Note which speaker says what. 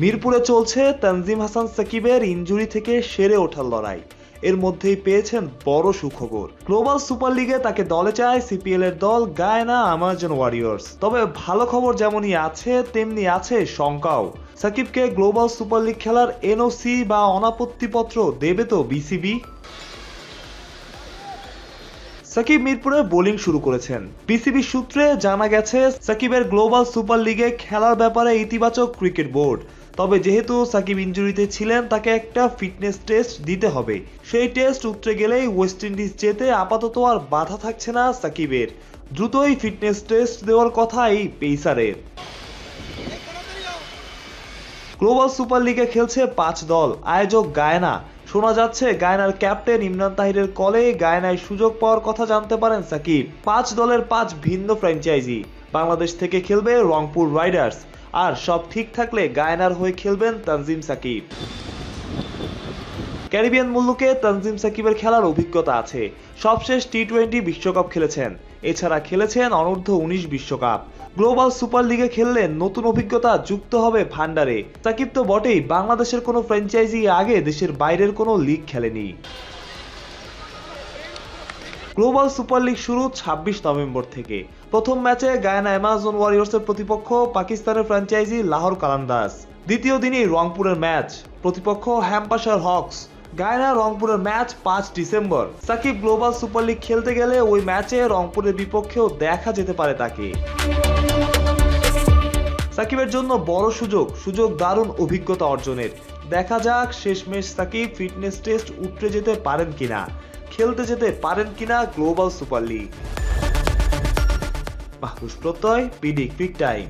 Speaker 1: মিরপুরে চলছে তানজিম হাসান সাকিবের ইনজুরি থেকে সেরে ওঠার লড়াই। এর মধ্যেই পেয়েছেন বড় সুখবর। গ্লোবাল সুপার লিগে তাকে দলে চায় সিপিএল এর দল গায়না, আমাজন ওয়ারিয়র্স। তবে ভালো খবর যেমনই আছে, তেমনি আছে শঙ্কাও। সাকিবকে গ্লোবাল সুপার লিগ খেলার এনওসি বা অনাপত্তিপত্র দেবে তো বিসিবি? সাকিব মিরপুরে বোলিং শুরু করেছেন। বিসিবি সূত্রে জানা গেছে, সাকিবের গ্লোবাল সুপার লিগে খেলার ব্যাপারে ইতিবাচক ক্রিকেট বোর্ড। তবে যেহেতু সাকিব ইনজুরিতে ছিলেন, তাকে একটা ফিটনেস টেস্ট দিতে হবে। সেই টেস্ট উতরে গেলেই ওয়েস্ট ইন্ডিজ যেতে আপাতত আর বাধা থাকছে না সাকিবের। দ্রুতই ফিটনেস টেস্ট দেওয়ার কথা এই পেসারের। গ্লোবাল সুপার লিগে খেলছে পাঁচ দল, আয়োজক গায়না। শোনা যাচ্ছে, গায়নার ক্যাপ্টেন ইমরান তাহিরের কলে গায়নায় সুযোগ পাওয়ার কথা জানতে পারেন সাকিব। পাঁচ দলের পাঁচ ভিন্ন ফ্র্যাঞ্চাইজি। বাংলাদেশ থেকে খেলবে রংপুর রাইডার্স। আর সব ঠিক থাকলে গায়নার হয়ে খেলবেন তানজিম সাকিব। ক্যারিবিয়ান মুল্লুকে তানজিম সাকিবের খেলার অভিজ্ঞতা আছে। সবশেষ টি টোয়েন্টি বিশ্বকাপ খেলেছেন। এছাড়া খেলেছেন অনূর্ধ্ব উনিশ বিশ্বকাপ। গ্লোবাল সুপার লিগে খেললে নতুন অভিজ্ঞতা যুক্ত হবে ভান্ডারে। সাকিব তো বটেই বাংলাদেশের কোনো ফ্র্যাঞ্চাইজি আগে দেশের বাইরের কোনো লিগ খেলেনি। গ্লোবাল সুপার লিগ শুরু ছাব্বিশ নভেম্বর থেকে। প্রথম ম্যাচে গায়ানা অ্যামাজন ওয়ারিয়র্সের প্রতিপক্ষ পাকিস্তানের ফ্র্যাঞ্চাইজি লাহোর কালান্দাস দ্বিতীয় দিনই রংপুরের ম্যাচ। প্রতিপক্ষ হ্যাম্পাশার হকস। গায়না রংপুরের ম্যাচ পাঁচ December. Sakib global super league খেলতে গেলে ওই ম্যাচে রংপুরের বিপক্ষেও দেখা যেতে পারে তাকে। সাকিবের জন্য বড় সুযোগ সুযোগ দারুণ অভিজ্ঞতা অর্জনের। দেখা যাক শেষমেশ সাকিব ফিটনেস টেস্ট উতরে যেতে পারেন কিনা, খেলতে যেতে পারেন কিনা গ্লোবাল সুপার লিগ। মাহফুজ প্রত্যয় বিডি ক্রিক টাইম